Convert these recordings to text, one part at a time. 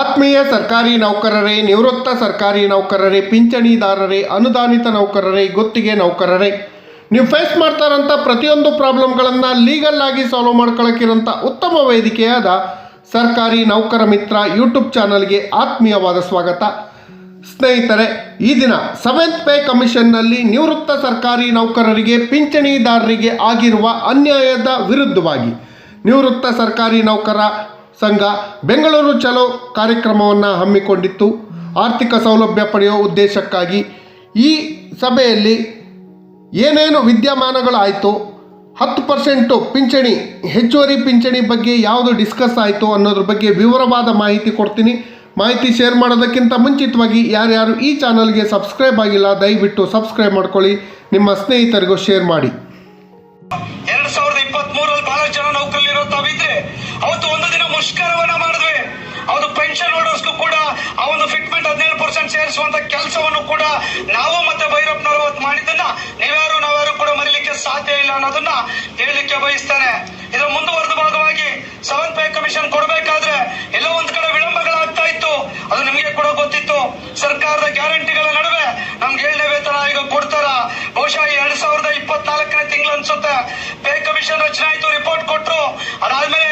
ಆತ್ಮೀಯ ಸರ್ಕಾರಿ ನೌಕರರೇ, ನಿವೃತ್ತ ಸರ್ಕಾರಿ ನೌಕರರೇ, ಪಿಂಚಣಿದಾರರೇ, ಅನುದಾನಿತ ನೌಕರರೇ, ಗುತ್ತಿಗೆ ನೌಕರರೇ, ನೀವು ಫೇಸ್ ಮಾಡ್ತಾರಂಥ ಪ್ರತಿಯೊಂದು ಪ್ರಾಬ್ಲಮ್ಗಳನ್ನು ಲೀಗಲ್ ಆಗಿ ಸಾಲ್ವ್ ಮಾಡ್ಕೊಳ್ಳೋಕ್ಕಿರೋಂಥ ಉತ್ತಮ ವೇದಿಕೆಯಾದ ಸರ್ಕಾರಿ ನೌಕರ ಮಿತ್ರ ಯೂಟ್ಯೂಬ್ ಚಾನಲ್ಗೆ ಆತ್ಮೀಯವಾದ ಸ್ವಾಗತ. ಸ್ನೇಹಿತರೆ, ಈ ದಿನ ಸೆವೆಂತ್ ಪೇ ಕಮಿಷನ್ನಲ್ಲಿ ನಿವೃತ್ತ ಸರ್ಕಾರಿ ನೌಕರರಿಗೆ, ಪಿಂಚಣಿದಾರರಿಗೆ ಆಗಿರುವ ಅನ್ಯಾಯದ ವಿರುದ್ಧವಾಗಿ ನಿವೃತ್ತ ಸರ್ಕಾರಿ ನೌಕರ ಸಂಘ ಬೆಂಗಳೂರು ಚಲೋ ಕಾರ್ಯಕ್ರಮವನ್ನು ಹಮ್ಮಿಕೊಂಡಿತ್ತು. ಆರ್ಥಿಕ ಸೌಲಭ್ಯ ಪಡೆಯುವ ಉದ್ದೇಶಕ್ಕಾಗಿ ಈ ಸಭೆಯಲ್ಲಿ ಏನೇನು ವಿದ್ಯಮಾನಗಳಾಯಿತು, ಹತ್ತು ಪರ್ಸೆಂಟು ಪಿಂಚಣಿ, ಹೆಚ್ಚುವರಿ ಪಿಂಚಣಿ ಬಗ್ಗೆ ಯಾವುದು ಡಿಸ್ಕಸ್ ಆಯಿತು ಅನ್ನೋದ್ರ ಬಗ್ಗೆ ವಿವರವಾದ ಮಾಹಿತಿ ಕೊಡ್ತೀನಿ. ಮಾಹಿತಿ ಶೇರ್ ಮಾಡೋದಕ್ಕಿಂತ ಮುಂಚಿತವಾಗಿ ಯಾರ್ಯಾರು ಈ ಚಾನಲ್ಗೆ ಸಬ್ಸ್ಕ್ರೈಬ್ ಆಗಿಲ್ಲ, ದಯವಿಟ್ಟು ಸಬ್ಸ್ಕ್ರೈಬ್ ಮಾಡ್ಕೊಳ್ಳಿ. ನಿಮ್ಮ ಸ್ನೇಹಿತರಿಗೂ ಶೇರ್ ಮಾಡಿ. ಮುಷ್ಕರವನ್ನ ಮಾಡಿದ್ವಿ. ಅವರು ಪೆನ್ಷನ್ ಹೋಲ್ಡರ್ಸ್ಗೂ ಕೂಡ, ಆ ಒಂದು ಫಿಟ್ಮೆಂಟ್ ಹದಿನೇಳು ಪರ್ಸೆಂಟ್ ಸೇರಿಸುವಂತ ಕೆಲಸವನ್ನು ಕೂಡ ನಾವು ಮತ್ತೆ ಭೈರಪ್ಪನವರು ಅವತ್ತು ಮಾಡಿದ್ದನ್ನ ನೀವ್ಯಾರು, ನಾವ್ಯಾರು ಕೂಡ ಮರೀಲಿಕ್ಕೆ ಸಾಧ್ಯ ಇಲ್ಲ ಅನ್ನೋದನ್ನ ಹೇಳಲಿಕ್ಕೆ ಬಯಸ್ತಾನೆ. ಇದರ ಮುಂದುವರೆದ ಭಾಗವಾಗಿ ಸೆವೆನ್ ಪೇ ಕಮಿಷನ್ ಕೊಡಬೇಕಾದ್ರೆ ಎಲ್ಲೋ ಒಂದ್ ಕಡೆ ವಿಳಂಬಗಳಾಗ್ತಾ ಇತ್ತು. ಅದು ನಿಮಗೆ ಕೂಡ ಗೊತ್ತಿತ್ತು. ಸರ್ಕಾರದ ಗ್ಯಾರಂಟಿಗಳ ನಡುವೆ ನಮ್ಗೆ ಏಳನೇ ವೇತನ ಈಗ ಕೊಡ್ತಾರ. ಬಹುಶಃ ಎರಡ್ ಸಾವಿರದ ಇಪ್ಪತ್ನಾಲ್ಕನೇ ತಿಂಗಳು ಅನ್ಸುತ್ತೆ ಪೇ ಕಮಿಷನ್ ರಚನೆ ಆಯ್ತು ರಿಪೋರ್ಟ್ ಕೊಟ್ರು. ಅದಾದ್ಮೇಲೆ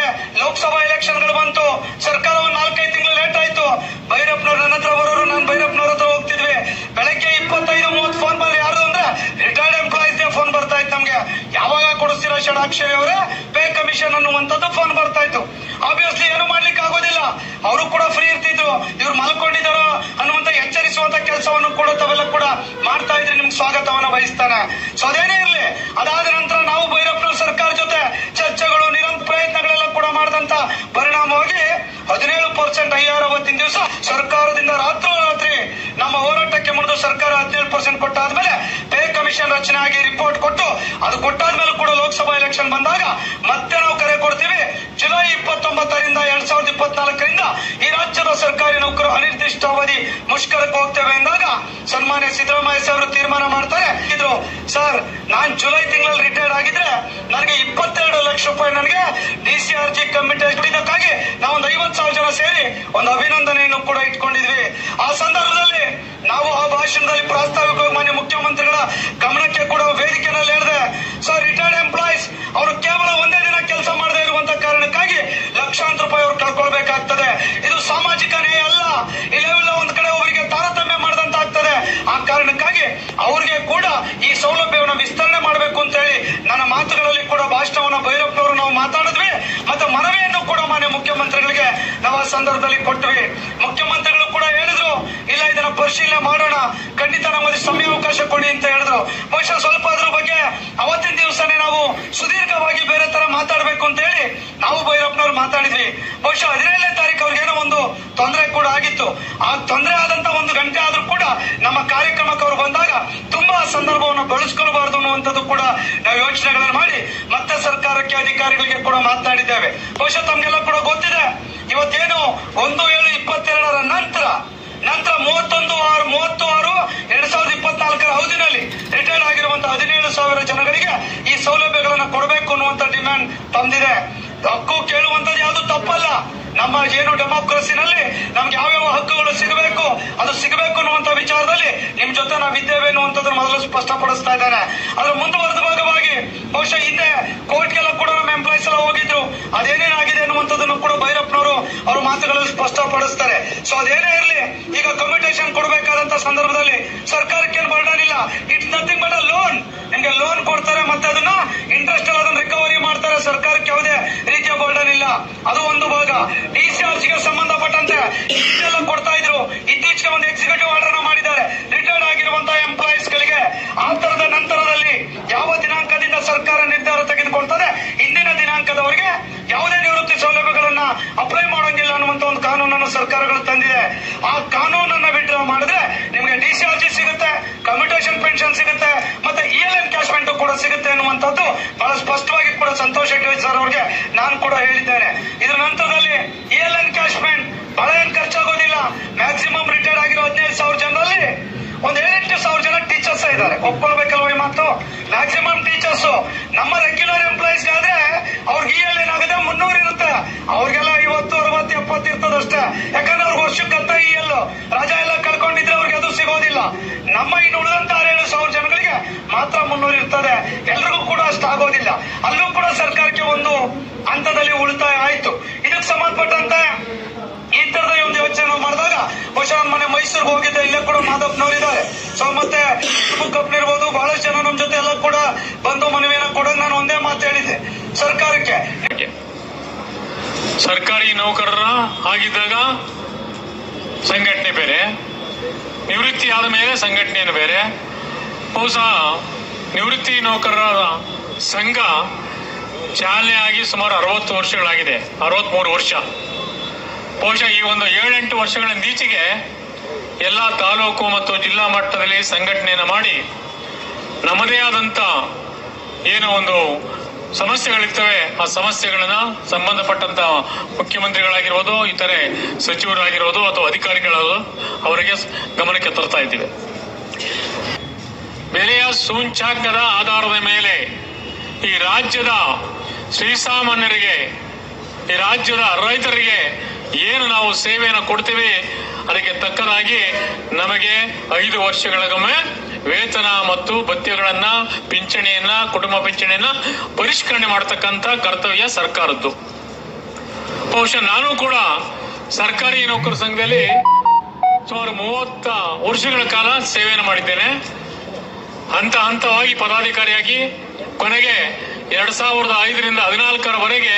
ಬಂತು. ಸರ್ಕಾರ ಒಂದ್ ನಾಲ್ಕೈದು ತಿಂಗಳು ಲೇಟ್ ಆಯ್ತು. ಭೈರಪ್ಪನವ್ರು ನನ್ನ ಹತ್ರ ಬರೋರು ನಾನು ಭೈರಪ್ಪನವ್ರ ಹತ್ರ ಹೋಗ್ತಿದ್ವಿ. ಬೆಳಗ್ಗೆ ಇಪ್ಪತ್ತೈದು ಮೂವತ್ತು ಫೋನ್ ಬಂದ್ರೆ ಯಾರು ಅಂದ್ರೆ ರಿಟೈರ್ಡ್ ಎಂಪ್ಲಾಯೀಸ್ ಫೋನ್ ಬರ್ತಾ ಇತ್ತು ನಮ್ಗೆ. ಯಾವಾಗ ಕೊಡಿಸ್ತೀರಾ ಷಡಾಕ್ಷರಿ ಅವರೇ? ಪೇ ಕಮಿಷನ್ ಅನ್ನುವಂಥದ್ದು ಫೋನ್ ಬರ್ತಾ ಇತ್ತು. ಆಬ್ವಿಯಸ್ಲಿ ಏನು ಮಾಡ್ಲಿಕ್ಕೆ ಆಗೋದಿಲ್ಲ. ಅವರು ಕೂಡ ಫ್ರೀ ಇರ್ತಿದ್ರು. ಇವ್ರು ಮಲ್ಕೊಂಡಿದ್ದಾರೋ ಅನ್ನುವಂತ ಎಚ್ಚರಿಸುವಂತ ಕೆಲಸವನ್ನು ಕೂಡ ತಾವೆಲ್ಲ ಕೂಡ ಮಾಡ್ತಾ ಇದ್ರೆ. ನಿಮ್ಗೆ ಸ್ವಾಗತವನ್ನ ಬಯಸ್ತಾನೆ. ಸೊ ಅದೇನೇ ಇರ್ಲಿ, ಅದಾದ ನಂತರ ಹದಿನೇಳು ಪರ್ಸೆಂಟ್ ಐಆರ್ ಅವತ್ತಿನ ದಿವಸ ಸರ್ಕಾರದಿಂದ ರಾತ್ರೋರಾತ್ರಿ ನಮ್ಮ ಹೋರಾಟಕ್ಕೆ ಮುಂದೆ ಸರ್ಕಾರ ಹದಿನೇಳು ಪರ್ಸೆಂಟ್ ಕೊಟ್ಟಾದ್ಮೇಲೆ ಪೇ ಕಮಿಷನ್ ರಚನೆ ಆಗಿ ರಿಪೋರ್ಟ್ ಕೊಟ್ಟು ಅದು ಕೊಟ್ಟಾದ್ಮೇಲೆ ಕೂಡ ಲೋಕಸಭಾ ಎಲೆಕ್ಷನ್ ಬಂದಾಗ ಮತ್ತೆ ನಾವು ಕರೆ ಕೊಡ್ತೀವಿ. ಜುಲೈ ಇಪ್ಪತ್ತೊಂಬತ್ತರಿಂದ ಎರಡ್ ಸಾವಿರದ ಇಪ್ಪತ್ನಾಲ್ಕರಿಂದ ಈ ರಾಜ್ಯದ ಸರ್ಕಾರಿ ಅನಿರ್ದಿಷ್ಟ ಅವಧಿ ಮುಷ್ಕರಕ್ಕೆ ಹೋಗ್ತೇವೆ ಎಂದಾಗ ಸನ್ಮಾನ್ಯ ಸಿದ್ದರಾಮಯ್ಯ ಸರ್ ತೀರ್ಮಾನ ಮಾಡ್ತಾರೆ. ಇದ್ರು, ಸರ್ ನಾನ್ ಜುಲೈ ತಿಂಗಳಲ್ಲಿ ರಿಟೈರ್ಡ್ ಆಗಿದ್ರೆ ನನಗೆ ಇಪ್ಪತ್ತೆರಡು ಲಕ್ಷ ರೂಪಾಯಿ ನನಗೆ D C R G committee ಇದಕ್ಕಾಗಿ ನಾವು ಒಂದು ಐವತ್ತು ಸಾವಿರ ಜನ ಸೇರಿ ಒಂದು ಅಭಿನಂದನೆಯನ್ನು ಕೂಡ ಇಟ್ಕೊಂಡಿದ್ವಿ. ಆ ಸಂದರ್ಭದಲ್ಲಿ ನಾವು ಆ ಭಾಷಣದಲ್ಲಿ ಪ್ರಾಸ್ತಾವಿಕವಾಗಿ ಮಾನ್ಯ ಮುಖ್ಯಮಂತ್ರಿಗಳ ಗಮನಕ್ಕೆ ಕೂಡ ವೇದಿಕೆನಲ್ಲಿ ಹೇಳಿದೆ. ಸೊ ರಿಟೈರ್ಡ್ ಎಂಪ್ಲಾಯೀಸ್ ಅವರು ಕೇವಲ ಒಂದೇ ದಿನ ಕೆಲಸ ಮಾಡದೇ ಇರುವಂತಹ ಕಾರಣಕ್ಕಾಗಿ ಲಕ್ಷಾಂತರ ರೂಪಾಯಿ ಅವರು ಕಳ್ಕೊಳ್ಬೇಕಾಗ್ತದೆ. ಇದು ಸಾಮಾಜಿಕ ನ್ಯಾಯ ಅಲ್ಲ. ಇಲ್ಲೆಲ್ಲ ಒಂದ್ ಕಡೆ ಅವರಿಗೆ ತಾರತಮ್ಯ ಆ ಕಾರಣಕ್ಕಾಗಿ ಅವ್ರಿಗೆ ಕೂಡ ಈ ಸೌಲಭ್ಯವನ್ನು ವಿಸ್ತರಣೆ ಮಾಡಬೇಕು ಅಂತ ಹೇಳಿ ನನ್ನ ಮಾತುಗಳಲ್ಲಿ ಕೂಡ ಭಾಷಣವನ್ನ ಭೈರಪ್ಪನವರು ನಾವು ಮಾತಾಡಿದ್ವಿ. ಮತ್ತೆ ಮನವಿಯನ್ನು ಕೂಡ ಮಾನ್ಯ ಮುಖ್ಯಮಂತ್ರಿಗಳಿಗೆ ನಾವು ಆ ಸಂದರ್ಭದಲ್ಲಿ ಕೊಟ್ವಿ. ಮುಖ್ಯಮಂತ್ರಿಗಳು ಕೂಡ ಹೇಳಿದ್ರು, ಇಲ್ಲ, ಇದನ್ನ ಪರಿಶೀಲನೆ ಮಾಡೋಣ. ಖಂಡಿತ ನಮಗೆ ಸಮಯಾವಕಾಶ ಕೊಡಿ ಅಂತ ಹೇಳಿದ್ರು. ಬಹುಶಃ ಸ್ವಲ್ಪ ಬಗ್ಗೆ ಅವತ್ತಿನ ದಿವಸನೇ ನಾವು ಸುದೀರ್ಘವಾಗಿ ಬೇರೆ ತರ ಮಾತಾಡಬೇಕು ಅಂತ ಹೇಳಿ ನಾವು ಭೈರಪ್ಪನವ್ರು ಮಾತಾಡಿದ್ವಿ. ಬಹುಶಃ ಹದಿನೇಳನೇ ತಾರೀಕು ಅವ್ರಿಗೇನೋ ಒಂದು ತೊಂದರೆ ಕೂಡ ಆಗಿತ್ತು. ಆ ತೊಂದರೆ ಆದಂತ ಒಂದು ಗಂಟೆ ಆದ್ರೂ ಕೂಡ ನಮ್ಮ ಕಾರ್ಯಕ್ರಮಕ್ಕೆ ಅವ್ರು ಬಂದಾಗ ತುಂಬಾ ಸಂದರ್ಭವನ್ನು ಬಳಸ್ಕೊಳ್ಬಾರ್ದು ಅನ್ನುವಂಥದ್ದು ಕೂಡ ನಾವು ಯೋಚನೆಗಳನ್ನು ಮಾಡಿ ಮತ್ತೆ ಸರ್ಕಾರಕ್ಕೆ ಅಧಿಕಾರಿಗಳಿಗೆ ಕೂಡ ಮಾತನಾಡಿದ್ದೇವೆ ಬಹುಶಃ ತಮ್ಗೆಲ್ಲ ಕೂಡ ಗೊತ್ತಿದೆ. ಇವತ್ತೇನು ಒಂದು ಏಳು ಇಪ್ಪತ್ತೆರಡರ ನಂತರ ನಂತರ ಮೂವತ್ತೊಂದು ಆರು ಮೂವತ್ತು ಆರು ಎರಡ್ ಸಾವಿರದ ಇಪ್ಪತ್ನಾಲ್ಕರ ಅವಧಿನಲ್ಲಿ ರಿಟೈರ್ಡ್ ಆಗಿರುವಂತಹ ಹದಿನೇಳು ಸಾವಿರ ಜನಗಳಿಗೆ ಈ ಸೌಲಭ್ಯಗಳನ್ನು ಕೊಡಬೇಕು ಅನ್ನುವಂತ ಡಿಮ್ಯಾಂಡ್ ತಂದಿದೆ. ಹಕ್ಕು ಕೇಳುವಂತದ್ದು ಯಾವುದು ತಪ್ಪಲ್ಲ. ನಮ್ಮ ಏನು ಡೆಮೋಕ್ರಸಿನಲ್ಲಿ ನಮ್ಗೆ ಯಾವ್ಯಾವ ಹಕ್ಕುಗಳು ಸಿಗಬೇಕು, ಅದು ಸಿಗಬೇಕು ಅನ್ನುವಂತ ವಿಚಾರದಲ್ಲಿ ನಿಮ್ ಜೊತೆ ನಾವು ಇದ್ದೇವೆ ಅನ್ನುವಂಥದ್ದು ಮೊದಲು ಸ್ಪಷ್ಟಪಡಿಸ್ತಾ ಇದ್ದಾನೆ. ಅದ್ರ ಮುಂದುವರೆದ ಭಾಗವಾಗಿ ಬಹುಶಃ ಹಿಂದೆ ಕೋರ್ಟ್ಗೆಲ್ಲ ಕೂಡ ನಮ್ಮ ಎಂಪ್ಲಾಯ್ಸ್ ಎಲ್ಲ ಹೋಗಿದ್ರು. ಅದೇನೇನಾಗಿದೆ? ಅನ್ನುವಂಥದ್ದನ್ನು ಕೂಡ ಭೈರಪ್ಪನವರು ಅವ್ರ ಮಾತುಗಳಲ್ಲಿ ಸ್ಪಷ್ಟಪಡಿಸ್ತಾರೆ. ಸೊ ಅದೇನೇ ಇರಲಿ, ಈಗ ಕಮ್ಯುಟೇಷನ್ ಕೊಡಬೇಕಾದಂತ ಸಂದರ್ಭದಲ್ಲಿ ಸರ್ಕಾರಕ್ಕೆ ಏನು ಬರ್ಡನ್ ಇಲ್ಲ. ನಥಿಂಗ್ ಬಟ್ ಅ ಲೋನ್ ನಿಮ್ಗೆ ಲೋನ್ ಕೊಡ್ತಾರೆ, ಮತ್ತೆ ಅದನ್ನ ಇಂಟ್ರೆಸ್ಟ್ ಅಲ್ಲಿ ಅದನ್ನ ರಿಕವರಿ ಮಾಡ್ತಾರೆ. ಸರ್ಕಾರಕ್ಕೆ ಯಾವುದೇ ರೀತಿಯ ಬರ್ಡನ್ ಇಲ್ಲ. ಅದು ಒಂದು ಭಾಗ. ಡಿ ಸಿ ಆರ್ಗೆ ಸಂಬಂಧಪಟ್ಟಂತೆ ಎಲ್ಲ ಕೊಡ್ತಾ ಇದ್ರು. ಇತ್ತೀಚೆಗೆ ಒಂದು ಎಕ್ಸಿಕ್ಯೂಟಿವ್ ಆರ್ಡರ್ ಮಾಡಿದ್ದಾರೆ. ರಿಟೈರ್ಡ್ ಆಗಿರುವಂತಹ ಎಂಪ್ಲಾಯೀಸ್ ಗಳಿಗೆ ಆ ತರದ ನಂತರದಲ್ಲಿ ಯಾವ ದಿನಾಂಕದಿಂದ ಸರ್ಕಾರ ನಿರ್ಧಾರ ತೆಗೆದುಕೊಳ್ತದೆ ಇಂದಿನ ದಿನಾಂಕದವರೆಗೆ ಯಾವುದೇ ನಿವೃತ್ತಿ ಸೌಲಭ್ಯಗಳನ್ನ ಅಪ್ಲೈ ಮಾಡೋಂಗಿಲ್ಲ ಅನ್ನುವಂತ ಒಂದು ಕಾನೂನನ್ನು ಸರ್ಕಾರಗಳು ತಂದಿದೆ. ಆ ಕಾನೂನನ್ನ ವಿಡ್ರಾ ಮಾಡಿದ್ರೆ ನಿಮಗೆ ಡಿ ಸಿ ಆರ್ ಜಿ ಸಿಗುತ್ತೆ ಕಮ್ಯುಟೇಷನ್ ಪೆನ್ಷನ್ ಸಿಗುತ್ತೆ, ಮತ್ತೆ ಇ ಎಲ್ ಎನ್ಕ್ಯಾಶ್ಮೆಂಟ್ ಕೂಡ ಸಿಗುತ್ತೆ ಅನ್ನುವಂಥದ್ದು ಬಹಳ ಸ್ಪಷ್ಟವಾಗಿ ಕೂಡ ಸಂತೋಷ್ ಶೆಟ್ಟಿ ಸರ್ ಅವ್ರಿಗೆ ನಾನು ಕೂಡ ಹೇಳಿದ್ದೇನೆ. ಇದ್ರ ನಂತರದಲ್ಲಿ ಇ ಎಲ್ ಎನ್ಕ್ಯಾಶ್ಮೆಂಟ್ ಬಹಳ ಏನ್ ಖರ್ಚಾಗೋದಿಲ್ಲ. ಮ್ಯಾಕ್ಸಿಮಮ್ ರಿಟೈರ್ಡ್ ಆಗಿರೋ ಹದಿನೈದು ಸಾವಿರ ಜನರಲ್ಲಿ ಒಂದ್ ಏಳೆಂಟು ಸಾವಿರ ಜನ ಟೀಚರ್ಸ್ ಇದ್ದಾರೆ. ಒಪ್ಕೊಳ್ಬೇಕಲ್ವ ಎಲ್ರಿಗೂ ಕೂಡ ಅಷ್ಟು ಆಗೋದಿಲ್ಲ. ಅಲ್ಲೂ ಕೂಡ ಸರ್ಕಾರಕ್ಕೆ ಒಂದು ಹಂತದಲ್ಲಿ ಉಳಿತಾಯ ಆಯ್ತು. ಇದಕ್ಕೆ ಸಂಬಂಧಪಟ್ಟಂತೆ ಈ ತರದ ಒಂದು ಯೋಚನೆ ಮಾಡಿದಾಗ ಬಹುಶಃ ಮನೆ ಮೈಸೂರಿಗೆ ಹೋಗಿದ್ದೆ ಇಲ್ಲೇ ಕೂಡ ಮಾದಪ್ಪನವ್ರು ಇದ್ದಾರೆ. ಸೊ ಮತ್ತೆ ಇರ್ಬೋದು, ಬಹಳಷ್ಟು ಜನ ನಮ್ಮ ಜೊತೆ ಎಲ್ಲ ಕೂಡ ಬಂದು ಮನವಿಯನ್ನು ಕೊಡೋದು ನಾನು ಒಂದೇ ಮಾತು ಹೇಳಿದ್ದೆ. ಸರ್ಕಾರಕ್ಕೆ. ಸರ್ಕಾರಿ ನೌಕರರ ಆಗಿದ್ದಾಗ ಸಂಘಟನೆ ಬೇರೆ, ನಿವೃತ್ತಿ ಆದ ಮೇಲೆ ಸಂಘಟನೆಯನ್ನು ಬೇರೆ. ಬಹುಶಃ ನಿವೃತ್ತಿ ನೌಕರರ ಸಂಘ ಚಾಲನೆ ಆಗಿ ಸುಮಾರು ಅರವತ್ತು ವರ್ಷಗಳಾಗಿದೆ. ಅರವತ್ಮೂರು ವರ್ಷ. ಬಹುಶಃ ಈ ಒಂದು ಏಳೆಂಟು ವರ್ಷಗಳ ನೀಚೆಗೆ ಎಲ್ಲ ತಾಲೂಕು ಮತ್ತು ಜಿಲ್ಲಾ ಮಟ್ಟದಲ್ಲಿ ಸಂಘಟನೆಯನ್ನು ಮಾಡಿ ನಮ್ಮದೇ ಆದಂತ ಏನೋ ಒಂದು ಸಮಸ್ಯೆಗಳಿರ್ತವೆ. ಆ ಸಮಸ್ಯೆಗಳನ್ನ ಸಂಬಂಧಪಟ್ಟಂತ ಮುಖ್ಯಮಂತ್ರಿಗಳಾಗಿರ್ಬೋದು, ಇತರೆ ಸಚಿವರಾಗಿರ್ಬೋದು ಅಥವಾ ಅಧಿಕಾರಿಗಳಾಗೋದು ಅವರಿಗೆ ಗಮನಕ್ಕೆ ತರ್ತಾ ಇದ್ದೀವಿ. ಬೆಲೆಯ ಸೂಂಚಾಂಕದ ಆಧಾರದ ಮೇಲೆ ಈ ರಾಜ್ಯದ ಶ್ರೀಸಾಮಾನ್ಯರಿಗೆ, ಈ ರಾಜ್ಯದ ರೈತರಿಗೆ ಏನು ನಾವು ಸೇವೆಯನ್ನು ಕೊಡ್ತೀವಿ, ಅದಕ್ಕೆ ತಕ್ಕನಾಗಿ ನಮಗೆ ಐದು ವರ್ಷಗಳಿಗೊಮ್ಮೆ ವೇತನ ಮತ್ತು ಭತ್ಯೆಗಳನ್ನ, ಪಿಂಚಣಿಯನ್ನ, ಕುಟುಂಬ ಪಿಂಚಣಿಯನ್ನ ಪರಿಷ್ಕರಣೆ ಮಾಡತಕ್ಕಂತ ಕರ್ತವ್ಯ ಸರ್ಕಾರದ್ದು. ಬಹುಶಃ ನಾನು ಕೂಡ ಸರ್ಕಾರಿ ನೌಕರ ಸಂಘದಲ್ಲಿ ಸುಮಾರು ಮೂವತ್ತ ವರ್ಷಗಳ ಕಾಲ ಸೇವೆಯನ್ನು ಮಾಡಿದ್ದೇನೆ. ಹಂತ ಹಂತವಾಗಿ ಪದಾಧಿಕಾರಿಯಾಗಿ ಕೊನೆಗೆ ಎರಡ್ ಸಾವಿರದ ಐದರಿಂದ ಹದಿನಾಲ್ಕರವರೆಗೆ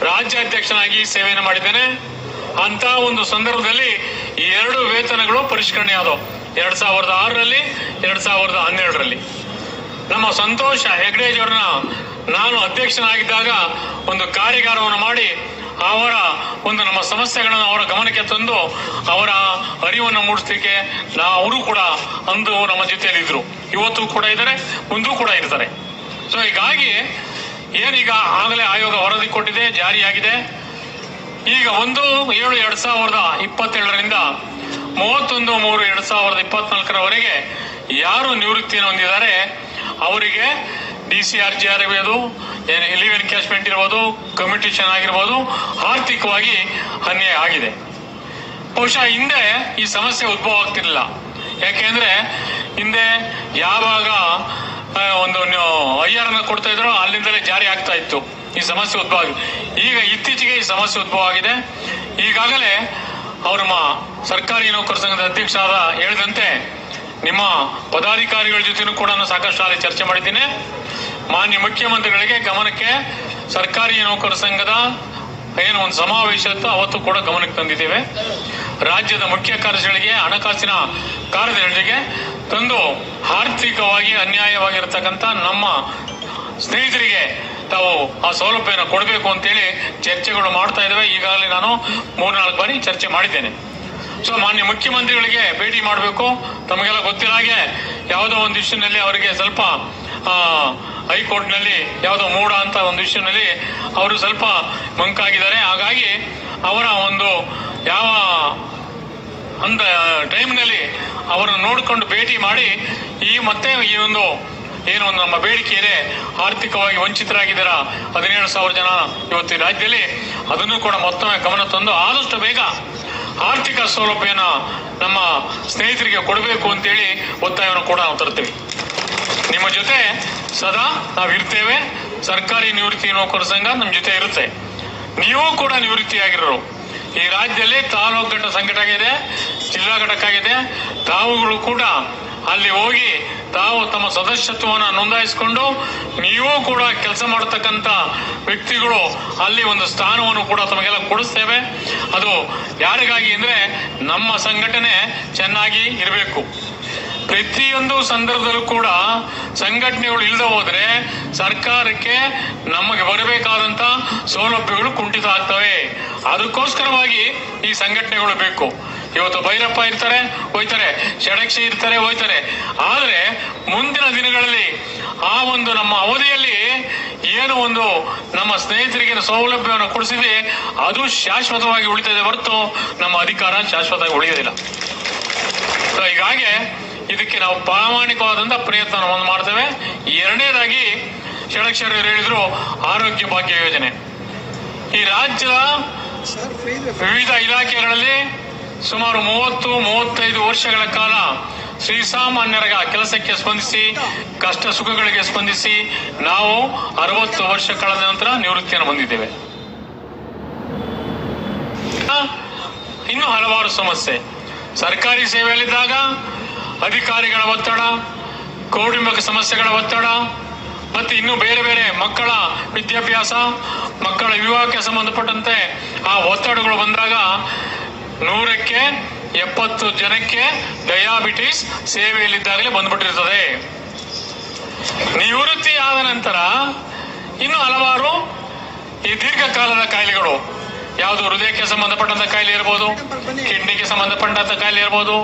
ರಾಜ್ಯಾಧ್ಯಕ್ಷನಾಗಿ ಸೇವೆಯನ್ನು ಮಾಡಿದ್ದೇನೆ. ಅಂತ ಒಂದು ಸಂದರ್ಭದಲ್ಲಿ ಎರಡು ವೇತನಗಳು ಪರಿಷ್ಕರಣೆ ಆದವು ಎರಡ್ ಸಾವಿರದ ಆರರಲ್ಲಿ, ಎರಡ್ ಸಾವಿರದ ಹನ್ನೆರಡರಲ್ಲಿ. ನಮ್ಮ ಸಂತೋಷ ಹೆಗ್ಡೇಜ್ ಅವರನ್ನ ನಾನು ಅಧ್ಯಕ್ಷನಾಗಿದ್ದಾಗ ಒಂದು ಕಾರ್ಯಾಗಾರವನ್ನು ಮಾಡಿ ಅವರ ಒಂದು ನಮ್ಮ ಸಮಸ್ಯೆಗಳನ್ನು ಅವರ ಗಮನಕ್ಕೆ ತಂದು ಅವರ ಅರಿವನ್ನು ಮೂಡಿಸಲಿಕ್ಕೆ ನಾ ಅವರು ಕೂಡ ಅಂದು ನಮ್ಮ ಜೊತೆಯಲ್ಲಿ ಇದ್ರು ಇವತ್ತು ಕೂಡ ಇದ್ದಾರೆ, ಮುಂದೂ ಕೂಡ ಇರ್ತಾರೆ. ಸೊ ಹೀಗಾಗಿ ಏನೀಗ ಆಗಲೇ ಆಯೋಗ ವರದಿ ಕೊಟ್ಟಿದೆ, ಜಾರಿಯಾಗಿದೆ. ಈಗ ಒಂದು ಏಳು ಎರಡು ಸಾವಿರದ ಇಪ್ಪತ್ತೇಳರಿಂದ ಮೂವತ್ತೊಂದು ಮೂರು ಎರಡು ಸಾವಿರದ ಇಪ್ಪತ್ನಾಲ್ಕರವರೆಗೆ ಯಾರು ನಿವೃತ್ತಿಯನ್ನು ಹೊಂದಿದ್ದಾರೆ, ಅವರಿಗೆ ಡಿ ಸಿ ಆರ್ ಜಿ ಆರ್ ಇರ್ಬೋದು ಲೀವ್ ಎನ್ಕ್ಯಾಶ್ಮೆಂಟ್ ಇರ್ಬೋದು ಕಮ್ಯುನಿಟೇಷನ್ ಆಗಿರ್ಬೋದು ಆರ್ಥಿಕವಾಗಿ ಅನ್ಯಾಯ ಆಗಿದೆ. ಬಹುಶಃ ಹಿಂದೆ ಈ ಸಮಸ್ಯೆ ಉದ್ಭವ ಆಗ್ತಿರ್ಲಿಲ್ಲ. ಯಾಕೆಂದ್ರೆ ಹಿಂದೆ ಯಾವಾಗ ಒಂದು ಐ ಆರ್ ಅನ್ನ ಕೊಡ್ತಾ ಇದ್ರು ಅಲ್ಲಿಂದಲೇ ಜಾರಿ ಆಗ್ತಾ ಇತ್ತು. ಈ ಸಮಸ್ಯೆ ಉದ್ಭವ ಆಗಿದೆ ಈಗ ಇತ್ತೀಚೆಗೆ ಈ ಸಮಸ್ಯೆ ಉದ್ಭವ ಆಗಿದೆ. ಈಗಾಗಲೇ ಅವರು ಸರ್ಕಾರಿ ನೌಕರ ಸಂಘದ ಅಧ್ಯಕ್ಷ ಆದ ಹೇಳಿದಂತೆ, ನಿಮ್ಮ ಪದಾಧಿಕಾರಿಗಳ ಜೊತೆನೂ ಕೂಡ ನಾನು ಸಾಕಷ್ಟು ಚರ್ಚೆ ಮಾಡಿದ್ದೀನಿ. ಮಾನ್ಯ ಮುಖ್ಯಮಂತ್ರಿಗಳಿಗೆ ಗಮನಕ್ಕೆ ಸರ್ಕಾರಿ ನೌಕರ ಸಂಘದ ಏನು ಒಂದು ಸಮಾವೇಶ ಇತ್ತು ಅವತ್ತು ಕೂಡ ಗಮನಕ್ಕೆ ತಂದಿದ್ದೇವೆ. ರಾಜ್ಯದ ಮುಖ್ಯ ಕಾರ್ಯದರ್ಶಿಗಳಿಗೆ, ಹಣಕಾಸಿನ ಕಾರ್ಯದರ್ಶಿಗಳಿಗೆ ತಂದು ಆರ್ಥಿಕವಾಗಿ ಅನ್ಯಾಯವಾಗಿರ್ತಕ್ಕಂಥ ನಮ್ಮ ಸ್ನೇಹಿತರಿಗೆ ತಾವು ಆ ಸೌಲಭ್ಯನ ಕೊಡಬೇಕು ಅಂತೇಳಿ ಚರ್ಚೆಗಳು ಮಾಡ್ತಾ ಇದ್ದಾವೆ. ಈಗಾಗಲೇ ನಾನು ಮೂರ್ನಾಲ್ಕು ಬಾರಿ ಚರ್ಚೆ ಮಾಡಿದ್ದೇನೆ. ಸೊ, ಮಾನ್ಯ ಮುಖ್ಯಮಂತ್ರಿಗಳಿಗೆ ಭೇಟಿ ಮಾಡಬೇಕು. ತಮಗೆಲ್ಲ ಗೊತ್ತಿರೋ ಹಾಗೆ ಯಾವುದೋ ಒಂದು ವಿಷಯದಲ್ಲಿ ಅವರಿಗೆ ಸ್ವಲ್ಪ ಹೈಕೋರ್ಟ್ನಲ್ಲಿ ಯಾವುದೋ ಮೂಡ ಅಂತ ಒಂದು ವಿಷಯದಲ್ಲಿ ಅವರು ಸ್ವಲ್ಪ ಮಂಕಾಗಿದ್ದಾರೆ. ಹಾಗಾಗಿ ಅವರ ಒಂದು ಯಾವ ಅಂತ ಟೈಮ್ನಲ್ಲಿ ಅವರನ್ನು ನೋಡಿಕೊಂಡು ಭೇಟಿ ಮಾಡಿ ಈ ಮತ್ತೆ ಈ ಒಂದು ಏನು ಒಂದು ನಮ್ಮ ಬೇಡಿಕೆ ಇದೆ ಆರ್ಥಿಕವಾಗಿ ವಂಚಿತರಾಗಿದ್ದೀರಾ? ಹದಿನೇಳು ಸಾವಿರ ಜನ ಇವತ್ತು ರಾಜ್ಯದಲ್ಲಿ ಅದನ್ನು ಕೂಡ ಮತ್ತೊಮ್ಮೆ ಗಮನ ತಂದು ಆದಷ್ಟು ಬೇಗ ಆರ್ಥಿಕ ಸೌಲಭ್ಯನ ನಮ್ಮ ಸ್ನೇಹಿತರಿಗೆ ಕೊಡಬೇಕು ಅಂತೇಳಿ ಒತ್ತಾಯವನ್ನು ಕೂಡ ನಾವು ತರ್ತೀವಿ ನಿಮ್ಮ ಜೊತೆ ಸದಾ ನಾವು ಇರ್ತೇವೆ. ಸರ್ಕಾರಿ ನಿವೃತ್ತಿ ನೌಕರ ಸಂಘ ನಮ್ಮ ಜೊತೆ ಇರುತ್ತೆ. ನೀವು ಕೂಡ ನಿವೃತ್ತಿಯಾಗಿರೋರು. ಈ ರಾಜ್ಯದಲ್ಲಿ ತಾಲೂಕು ಘಟ್ಟ ಸಂಕಟ ಆಗಿದೆ, ಜಿಲ್ಲಾ ಘಟಕ ಆಗಿದೆ. ತಾವುಗಳು ಕೂಡ ಅಲ್ಲಿ ಹೋಗಿ ತಾವು ತಮ್ಮ ಸದಸ್ಯತ್ವವನ್ನು ನೋಂದಾಯಿಸಿಕೊಂಡು ನೀವು ಕೂಡ ಕೆಲಸ ಮಾಡತಕ್ಕಂತ ವ್ಯಕ್ತಿಗಳು ಅಲ್ಲಿ ಒಂದು ಸ್ಥಾನವನ್ನು ಕೂಡ ತಮಗೆಲ್ಲ ಕೊಡಿಸ್ತೇವೆ. ಅದು ಯಾರಿಗಾಗಿ ಅಂದ್ರೆ ನಮ್ಮ ಸಂಘಟನೆ ಚೆನ್ನಾಗಿ ಇರಬೇಕು. ಪ್ರತಿಯೊಂದು ಸಂದರ್ಭದಲ್ಲೂ ಕೂಡ ಸಂಘಟನೆಗಳು ಇಲ್ಲದೆ ಹೋದ್ರೆ ಸರ್ಕಾರಕ್ಕೆ ನಮಗೆ ಬರಬೇಕಾದಂತ ಸೌಲಭ್ಯಗಳು ಕುಂಠಿತ ಆಗ್ತವೆ. ಅದಕ್ಕೋಸ್ಕರವಾಗಿ ಈ ಸಂಘಟನೆಗಳು ಬೇಕು. ಇವತ್ತು ಭೈರಪ್ಪ ಇರ್ತಾರೆ, ಹೋಯ್ತಾರೆ. ಷಡಕ್ಷಿ ಇರ್ತಾರೆ, ಹೋಯ್ತಾರೆ. ಆದ್ರೆ ಮುಂದಿನ ದಿನಗಳಲ್ಲಿ ಆ ಒಂದು ನಮ್ಮ ಅವಧಿಯಲ್ಲಿ ಏನು ಒಂದು ನಮ್ಮ ಸ್ನೇಹಿತರಿಗೆ ಸೌಲಭ್ಯವನ್ನು ಕೊಡಿಸಿದೆ, ಅದು ಶಾಶ್ವತವಾಗಿ ಉಳಿತದೆ ಹೊರತು ನಮ್ಮ ಅಧಿಕಾರ ಶಾಶ್ವತವಾಗಿ ಉಳಿಯೋದಿಲ್ಲ. ಸೊ ಹೀಗಾಗಿ ಇದಕ್ಕೆ ನಾವು ಪ್ರಾಮಾಣಿಕವಾದಂಥ ಪ್ರಯತ್ನವನ್ನು ಮಾಡ್ತೇವೆ. ಎರಡನೇದಾಗಿ ಷಡಕ್ಷರ ಹೇಳಿದ್ರು ಆರೋಗ್ಯ ಭಾಗ್ಯ ಯೋಜನೆ. ಈ ರಾಜ್ಯದ ವಿವಿಧ ಇಲಾಖೆಗಳಲ್ಲಿ ಸುಮಾರು ಮೂವತ್ತು, ಮೂವತ್ತೈದು ವರ್ಷಗಳ ಕಾಲ ಶ್ರೀಸಾಮಾನ್ಯರ ಕೆಲಸಕ್ಕೆ ಸ್ಪಂದಿಸಿ, ಕಷ್ಟ ಸುಖಗಳಿಗೆ ಸ್ಪಂದಿಸಿ ನಾವು ಅರವತ್ತು ವರ್ಷ ಕಳೆದ ನಂತರ ನಿವೃತ್ತಿಯನ್ನು ಹೊಂದಿದ್ದೇವೆ. ಇನ್ನು ಹಲವಾರು ಸಮಸ್ಯೆ. ಸರ್ಕಾರಿ ಸೇವೆಯಲ್ಲಿದ್ದಾಗ ಅಧಿಕಾರಿಗಳ ಒತ್ತಡ, ಕೌಟುಂಬಿಕ ಸಮಸ್ಯೆಗಳ ಒತ್ತಡ, ಮತ್ತೆ ಇನ್ನು ಬೇರೆ ಬೇರೆ ಮಕ್ಕಳ ವಿದ್ಯಾಭ್ಯಾಸ, ಮಕ್ಕಳ ವಿವಾಹಕ್ಕೆ ಸಂಬಂಧಪಟ್ಟಂತೆ ಆ ಒತ್ತಡಗಳು ಬಂದಾಗ ನೂರಕ್ಕೆ ಎಪ್ಪತ್ತು ಜನಕ್ಕೆ ಡಯಾಬಿಟಿಸ್ ಸೇವೆಯಲ್ಲಿದ್ದಾಗಲೇ ಬಂದ್ಬಿಟ್ಟಿರ್ತದೆ. ನಿವೃತ್ತಿ ಆದ ನಂತರ ಇನ್ನು ಹಲವಾರು ಈ ದೀರ್ಘಕಾಲದ ಕಾಯಿಲೆಗಳು ಯಾವುದು ಹೃದಯಕ್ಕೆ ಸಂಬಂಧಪಟ್ಟಂತ ಕಾಯಿಲೆ ಇರ್ಬೋದು, ಕಿಡ್ನಿಗೆ ಸಂಬಂಧಪಟ್ಟಂತ ಕಾಯಿಲೆ ಇರ್ಬೋದು,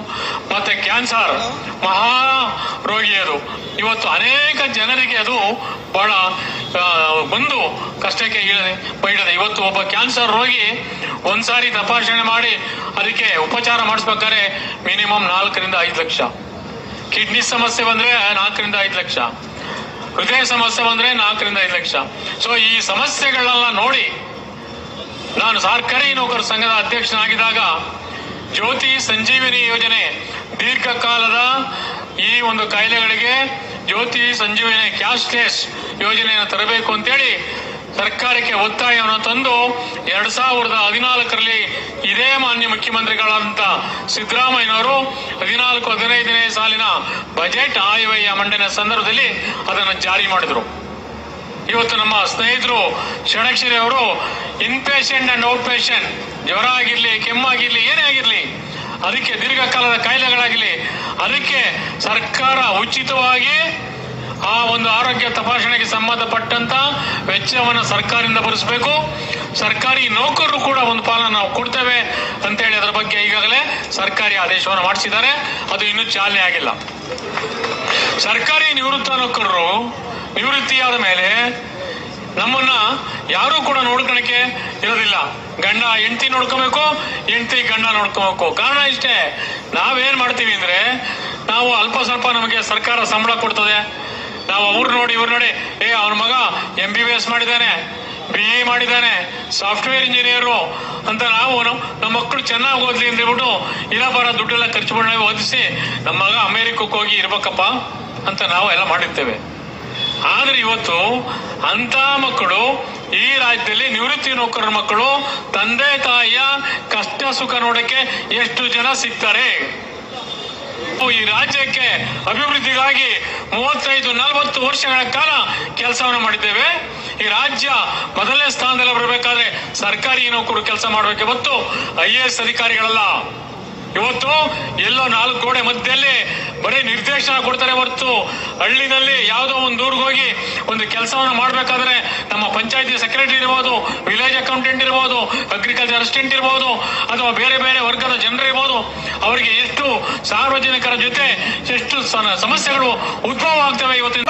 ಮತ್ತೆ ಕ್ಯಾನ್ಸರ್, ಮಹಾ ರೋಗಿ ಅದು. ಇವತ್ತು ಅನೇಕ ಜನರಿಗೆ ಅದು ಬಹಳ ಬಂದು ಕಷ್ಟಕ್ಕೆ ಬೈಡದೆ ಇವತ್ತು ಒಬ್ಬ ಕ್ಯಾನ್ಸರ್ ರೋಗಿ ಒಂದ್ಸಾರಿ ತಪಾಸಣೆ ಮಾಡಿ ಅದಕ್ಕೆ ಉಪಚಾರ ಮಾಡಿಸ್ಬೇಕಾದ್ರೆ ಮಿನಿಮಮ್ ನಾಲ್ಕರಿಂದ ಐದು ಲಕ್ಷ. ಕಿಡ್ನಿ ಸಮಸ್ಯೆ ಬಂದ್ರೆ ನಾಲ್ಕರಿಂದ ಐದು ಲಕ್ಷ. ಹೃದಯ ಸಮಸ್ಯೆ ಬಂದ್ರೆ ನಾಲ್ಕರಿಂದ ಐದು ಲಕ್ಷ. ಸೊ ಈ ಸಮಸ್ಯೆಗಳನ್ನೆಲ್ಲ ನೋಡಿ ನಾನು ಸರ್ಕಾರಿ ನೌಕರ ಸಂಘದ ಅಧ್ಯಕ್ಷನಾಗಿದ್ದಾಗ ಜ್ಯೋತಿ ಸಂಜೀವಿನಿ ಯೋಜನೆ ದೀರ್ಘಕಾಲದ ಈ ಒಂದು ಕಾಯಿಲೆಗಳಿಗೆ ಜ್ಯೋತಿ ಸಂಜೀವಿನಿ ಕ್ಯಾಶ್ಲೆಸ್ ಯೋಜನೆಯನ್ನು ತರಬೇಕು ಅಂತೇಳಿ ಸರ್ಕಾರಕ್ಕೆ ಒತ್ತಾಯವನ್ನು ತಂದು ಎರಡ್ ಸಾವಿರದ ಹದಿನಾಲ್ಕರಲ್ಲಿ ಇದೇ ಮಾನ್ಯ ಮುಖ್ಯಮಂತ್ರಿಗಳಾದಂತ ಸಿದ್ದರಾಮಯ್ಯನವರು ಹದಿನಾಲ್ಕು ಹದಿನೈದನೇ ಸಾಲಿನ ಬಜೆಟ್ ಆಯವ್ಯಯ ಮಂಡನೆ ಸಂದರ್ಭದಲ್ಲಿ ಅದನ್ನು ಜಾರಿ ಮಾಡಿದರು. ಇವತ್ತು ನಮ್ಮ ಸ್ನೇಹಿತರು ಷಡಕ್ಷರಿ ಅವರು in patient and out patient ಜ್ವರ ಆಗಿರ್ಲಿ ಕೆಮ್ಮಾಗಿರ್ಲಿ, ಏನೇ ಆಗಿರ್ಲಿ, ಅದಕ್ಕೆ ದೀರ್ಘಕಾಲದ ಕಾಯಿಲೆಗಳಾಗಲಿ ಅದಕ್ಕೆ ಸರ್ಕಾರ ಉಚಿತವಾಗಿ ಆ ಒಂದು ಆರೋಗ್ಯ ತಪಾಸಣೆಗೆ ಸಂಬಂಧಪಟ್ಟಂತ ವೆಚ್ಚವನ್ನು ಸರ್ಕಾರದಿಂದ ಭರಿಸಬೇಕು. ಸರ್ಕಾರಿ ನೌಕರರು ಕೂಡ ಒಂದು ಪಾಲನ್ನು ನಾವು ಕೊಡ್ತೇವೆ ಅಂತೇಳಿ ಅದರ ಬಗ್ಗೆ ಈಗಾಗಲೇ ಸರ್ಕಾರಿ ಆದೇಶವನ್ನು ಮಾಡಿಸಿದ್ದಾರೆ. ಅದು ಇನ್ನೂ ಚಾಲನೆ ಆಗಿಲ್ಲ. ಸರ್ಕಾರಿ ನಿವೃತ್ತ ನೌಕರರು ನಿವೃತ್ತಿಯಾದ ಮೇಲೆ ನಮ್ಮನ್ನ ಯಾರು ಕೂಡ ನೋಡ್ಕೊಳಕ್ಕೆ ಇರೋದಿಲ್ಲ. ಗಂಡ, ಹೆಂಡತಿ ನೋಡ್ಕೋಬೇಕು, ಹೆಂಡತಿ, ಗಂಡ ನೋಡ್ಕೋಬೇಕು. ಕಾರಣ ಇಷ್ಟೇ, ನಾವೇನ್ ಮಾಡ್ತೀವಿ ಅಂದ್ರೆ, ನಾವು ಅಲ್ಪ ಸ್ವಲ್ಪ ನಮಗೆ ಸರ್ಕಾರ ಸಂಬಳ ಕೊಡ್ತದೆ. ನಾವು ಅವ್ರು ನೋಡಿ, ಇವ್ರು ನೋಡಿ, ಏ, ಅವ್ರ ಮಗ ಎಂ ಬಿ ಬಿ ಎಸ್ ಮಾಡಿದ್ದಾನೆ ಬಿ ಎ ಮಾಡಿದ್ದಾನೆ ಸಾಫ್ಟ್ವೇರ್ ಇಂಜಿನಿಯರು ಅಂತ ನಾವು ನಮ್ಮ ಮಕ್ಕಳು ಚೆನ್ನಾಗಿ ಓದ್ಲಿ ಅಂತ ಹೇಳ್ಬಿಟ್ಟು ಇಲ್ಲ ಬರ ದುಡ್ಡೆಲ್ಲ ಖರ್ಚು ಮಾಡಿ ಓದಿಸಿ ನಮ್ಮ ಮಗ ಅಮೆರಿಕಕ್ಕೆ ಹೋಗಿ ಇರ್ಬೇಕಪ್ಪ ಅಂತ ನಾವು ಎಲ್ಲ ಮಾಡಿರ್ತೇವೆ. ಆದ್ರೆ ಇವತ್ತು ಅಂತ ಮಕ್ಕಳು ಈ ರಾಜ್ಯದಲ್ಲಿ ನಿವೃತ್ತಿ ನೌಕರರ ಮಕ್ಕಳು ತಂದೆ ತಾಯಿಯ ಕಷ್ಟ ಸುಖ ನೋಡಕ್ಕೆ ಎಷ್ಟು ಜನ ಸಿಗ್ತಾರೆ? ಈ ರಾಜ್ಯಕ್ಕೆ ಅಭಿವೃದ್ಧಿಗಾಗಿ ಮೂವತ್ತೈದು, ನಲವತ್ತು ವರ್ಷಗಳ ಕಾಲ ಕೆಲಸವನ್ನು ಮಾಡಿದ್ದೇವೆ. ಈ ರಾಜ್ಯ ಮೊದಲನೇ ಸ್ಥಾನದಲ್ಲಿ ಬರಬೇಕಾದ್ರೆ ಸರ್ಕಾರಿ ನೌಕರು ಕೆಲಸ ಮಾಡಬೇಕೆ. ಹೊತ್ತು ಐ ಎ ಎಸ್ ಅಧಿಕಾರಿಗಳಲ್ಲ. ಇವತ್ತು ಎಲ್ಲೋ ನಾಲ್ಕು ಗೋಡೆ ಮಧ್ಯದಲ್ಲಿ ಬರೀ ನಿರ್ದೇಶನ ಕೊಡ್ತಾರೆ ಹೊರತು ಹಳ್ಳಿನಲ್ಲಿ ಯಾವುದೋ ಒಂದು ಊರಿಗೆ ಹೋಗಿ ಒಂದು ಕೆಲಸವನ್ನು ಮಾಡಬೇಕಾದ್ರೆ ನಮ್ಮ ಪಂಚಾಯತಿ ಸೆಕ್ರೆಟರಿ ಇರ್ಬೋದು ವಿಲೇಜ್ ಅಕೌಂಟೆಂಟ್ ಇರ್ಬೋದು ಅಗ್ರಿಕಲ್ಚರ್ ಅಸಿಸ್ಟೆಂಟ್ ಇರ್ಬೋದು, ಅಥವಾ ಬೇರೆ ಬೇರೆ ವರ್ಗದ ಜನರು ಇರ್ಬೋದು, ಅವರಿಗೆ ಎಷ್ಟು ಸಾರ್ವಜನಿಕರ ಜೊತೆ ಎಷ್ಟು ಸಮಸ್ಯೆಗಳು ಉದ್ಭವ ಆಗ್ತವೆ ಇವತ್ತಿನ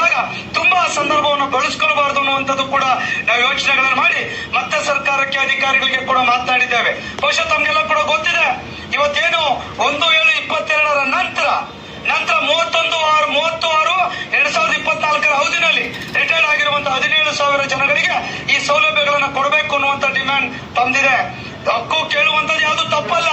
ತುಂಬಾ ಸಂದರ್ಭವನ್ನು ಬಳಸ್ಕೊಳ್ಬಾರ್ದು ಅನ್ನುವಂಥದ್ದು ಕೂಡ ನಾವು ಯೋಚನೆಗಳನ್ನು ಮಾಡಿ ಮತ್ತೆ ಸರ್ಕಾರಕ್ಕೆ ಅಧಿಕಾರಿಗಳಿಗೆ ಕೂಡ ಮಾತನಾಡಿದ್ದೇವೆ. ಬಹುಶಃ ತಮಗೆಲ್ಲ ಕೂಡ ಗೊತ್ತಿದೆ. ಇವತ್ತೇನು ಒಂದು ಏಳು ಇಪ್ಪತ್ತೆರಡರ ನಂತರ ನಂತರ ಮೂವತ್ತೊಂದು ಆರು ಮೂವತ್ತು ಆರು ಎರಡ್ ಸಾವಿರದ ಇಪ್ಪತ್ನಾಲ್ಕರ ಅವಧಿನಲ್ಲಿ ರಿಟೈರ್ಡ್ ಆಗಿರುವಂತಹ ಹದಿನೇಳು ಸಾವಿರ ಜನಗಳಿಗೆ ಈ ಸೌಲಭ್ಯಗಳನ್ನು ಕೊಡಬೇಕು ಅನ್ನುವಂತ ಡಿಮ್ಯಾಂಡ್ ತಂದಿದೆ. ಹಕ್ಕು ಕೇಳುವಂತದ್ದು ಯಾವುದು ತಪ್ಪಲ್ಲ.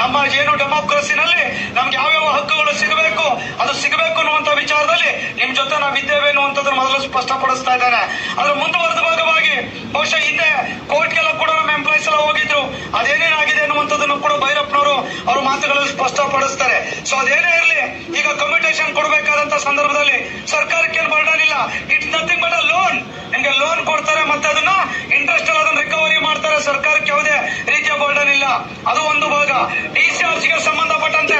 ನಮ್ಮ ಏನು ಡೆಮೋಕ್ರಸಿನಲ್ಲಿ ನಮ್ಗೆ ಯಾವ್ಯಾವ ಹಕ್ಕುಗಳು ಸಿಗಬೇಕು, ಅದು ಸಿಗಬೇಕು ಅನ್ನುವಂತ ವಿಚಾರದಲ್ಲಿ ನಿಮ್ ಜೊತೆ ನಾವಿದ್ದೇವೆ ಅನ್ನುವಂಥದ್ದನ್ನು ಮೊದಲು ಸ್ಪಷ್ಟಪಡಿಸ್ತಾ ಇದ್ದಾರೆ ಅದರ ಮುಂದುವರೆದ ಭಾಗವಾಗಿ ಬಹುಶಃ ಹಿಂದೆ ಕೋರ್ಟ್ಗೆಲ್ಲ ಕೂಡ ನಮ್ಮ ಎಂಪ್ಲಾಯ್ಸ್ ಎಲ್ಲ ಹೋಗಿದ್ರು. ಅದೇನೇನಾಗಿದೆ ಅನ್ನುವಂಥದ್ದನ್ನು ಕೂಡ ಭೈರಪ್ಪನವರು ಅವ್ರ ಮಾತುಗಳಲ್ಲಿ ಸ್ಪಷ್ಟಪಡಿಸ್ತಾರೆ. ಸೊ ಅದೇನೇ ಇರಲಿ, ಈಗ ಕಮ್ಯುಟೇಷನ್ ಕೊಡಬೇಕಾದಂತ ಸಂದರ್ಭದಲ್ಲಿ ಸರ್ಕಾರಕ್ಕೆ ಏನ್ ಬರ್ಡನ್ ಇಲ್ಲ. It's nothing but a loan ನಿಮ್ಗೆ ಲೋನ್ ಕೊಡ್ತಾರೆ ಮತ್ತೆ ಅದನ್ನ ಇಂಟ್ರೆಸ್ಟ್ ಅಲ್ಲಿ ಅದನ್ನ ಮಾಡ್ತಾರೆ ಸರ್ಕಾರಕ್ಕೆ ಯಾವುದೇ ರೀತಿಯ ಬರ್ಡನ್ ಇಲ್ಲ. ಅದು ಒಂದು ಭಾಗ. ಡಿಸಿಆರ್ಸಿ ಗೆ ಸಂಬಂಧಪಟ್ಟಂತೆ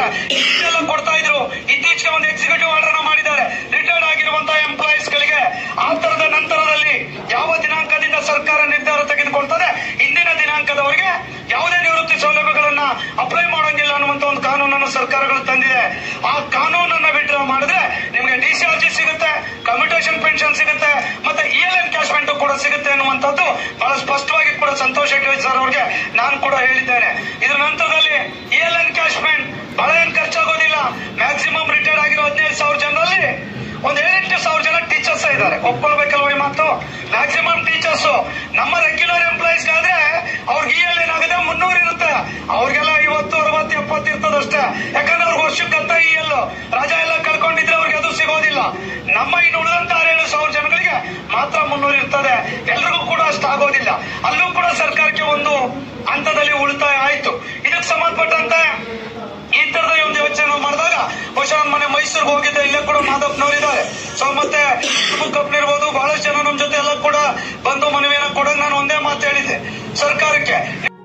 ಕೊಡ್ತಾ ಇದ್ರು. ಇತ್ತೀಚೆಗೆ ಒಂದು ಎಕ್ಸಿಕ್ಯೂಟಿವ್ ಆರ್ಡರ್ ಮಾಡಿದ್ದಾರೆ. ರಿಟೈರ್ಡ್ ಆಗಿರುವಂತಹ ಎಂಪ್ಲಾಯೀಸ್ ಗಳಿಗೆ ಆ ತರದ ನಂತರದಲ್ಲಿ ಯಾವ ದಿನಾಂಕದಿಂದ ಸರ್ಕಾರ ನಿರ್ಧಾರ ತೆಗೆದುಕೊಳ್ತದೆ, ಇಂದಿನ ದಿನಾಂಕದವರೆಗೆ ಯಾವುದೇ ನಿವೃತ್ತಿ ಸೌಲಭ್ಯಗಳನ್ನ ಅಪ್ಲೈ ಮಾಡೋಂಗಿಲ್ಲ ಅನ್ನುವಂತ ಒಂದು ಕಾನೂನನ್ನು ಸರ್ಕಾರಗಳು ತಂದಿದೆ. ಆ ಕಾನೂನನ್ನ ವಿಡ್ರಾ ಮಾಡಿದ್ರೆ ಕಮ್ಯುಟೇಷನ್ ಪೆನ್ಷನ್ ಸಿಗುತ್ತೆ, ಮತ್ತೆ ಇ ಎಲ್ ಎನ್ಕ್ಯಾಶ್ಮೆಂಟ್ ಕೂಡ ಸಿಗುತ್ತೆ ಅನ್ನುವಂಥದ್ದು ಬಹಳ ಸ್ಪಷ್ಟವಾಗಿ ಕೂಡ ಸಂತೋಷ್ ಹೆಗ್ಡೆ ಸರ್ ಅವರಿಗೆ. ನಾನು ಕೂಡ ಹೇಳಿದ್ದೇನೆ. ಇದ್ರ ನಂತರದಲ್ಲಿ ಇ ಎಲ್ ಎನ್ಕ್ಯಾಶ್ಮೆಂಟ್ ಬಹಳ ಏನ್ ಖರ್ಚಾಗೋದಿಲ್ಲ. ಮ್ಯಾಕ್ಸಿಮಮ್ ರಿಟೈರ್ಡ್ ಆಗಿರೋ ಹದಿನೈದು ಸಾವಿರ ಜನರಲ್ಲಿ ಒಂದ್ ಏಳೆಂಟು ಸಾವಿರ ಜನ ಟೀಚರ್ಸ್ ಇದ್ದಾರೆ. ಒಪ್ಕೊಳ್ಬೇಕಲ್ವ ಈ ಮಾತು? ಮ್ಯಾಕ್ಸಿಮಮ್ ಟೀಚರ್ಸ್ ನಮ್ಮ ರೆಗ್ಯುಲರ್ ಎಂಪ್ಲಾಯೀಸ್ ಆದ್ರೆ ಅವ್ರಿಗೆ ಇ ಎಲ್ ಏನಾಗುತ್ತೆ ಮುನ್ನೂರು ಇರುತ್ತೆ. ಅವ್ರಿಗೆಲ್ಲ ಐವತ್ತು, ಅರವತ್ತು, ಎಪ್ಪತ್ತು ಇರ್ತದಷ್ಟೇ. ಯಾಕಂದ್ರೆ ಅವ್ರಿಗೆ ವರ್ಷಕ್ಕಂತ ಇ ಎಲ್ ಎಲ್ಲೋ ರಜಾ ಎಲ್ಲ ಕಳ್ಕೊಂಡಿದ್ರೆ ಅವ್ರಿಗೆ ಅದು ಸಿಗೋದಿಲ್ಲ. ನಮ್ಮ ಇನ್ನು ಉಳಿದಂತ ಆರೇಳು ಸಾವಿರ ಜನಗಳಿಗೆ ಮಾತ್ರ ಮುನ್ನೂರು ಇರ್ತದೆ. ಎಲ್ರಿಗೂ ಕೂಡ ಅಷ್ಟು ಆಗೋದಿಲ್ಲ. ಅಲ್ಲೂ ಕೂಡ ಸರ್ಕಾರಕ್ಕೆ ಒಂದು ಹಂತದಲ್ಲಿ ಉಳಿತಾಯ ಆಯ್ತು. ಇದಕ್ಕೆ ಸಂಬಂಧಪಟ್ಟಂತೆ ಈ ತರದ ಒಂದು ಯೋಚನೆ ಮಾಡಿದಾಗ ಬಹುಶಃ ಮನೆ ಮೈಸೂರಿಗೆ ಹೋಗಿದ್ದೆ ಇಲ್ಲೇ ಕೂಡ ಮಾದಪ್ಪನವ್ರು ಇದ್ದಾರೆ. ಸೊ, ಮತ್ತೆ ಇರ್ಬೋದು, ಬಹಳಷ್ಟು ಜನ ನಮ್ಮ ಜೊತೆ ಎಲ್ಲ ಕೂಡ ಬಂದು ಮನವಿಯನ್ನ ಕೊಡೋಕೆ ನಾನು ಒಂದೇ ಮಾತು ಹೇಳಿದ್ದೆ. ಸರ್ಕಾರಕ್ಕೆ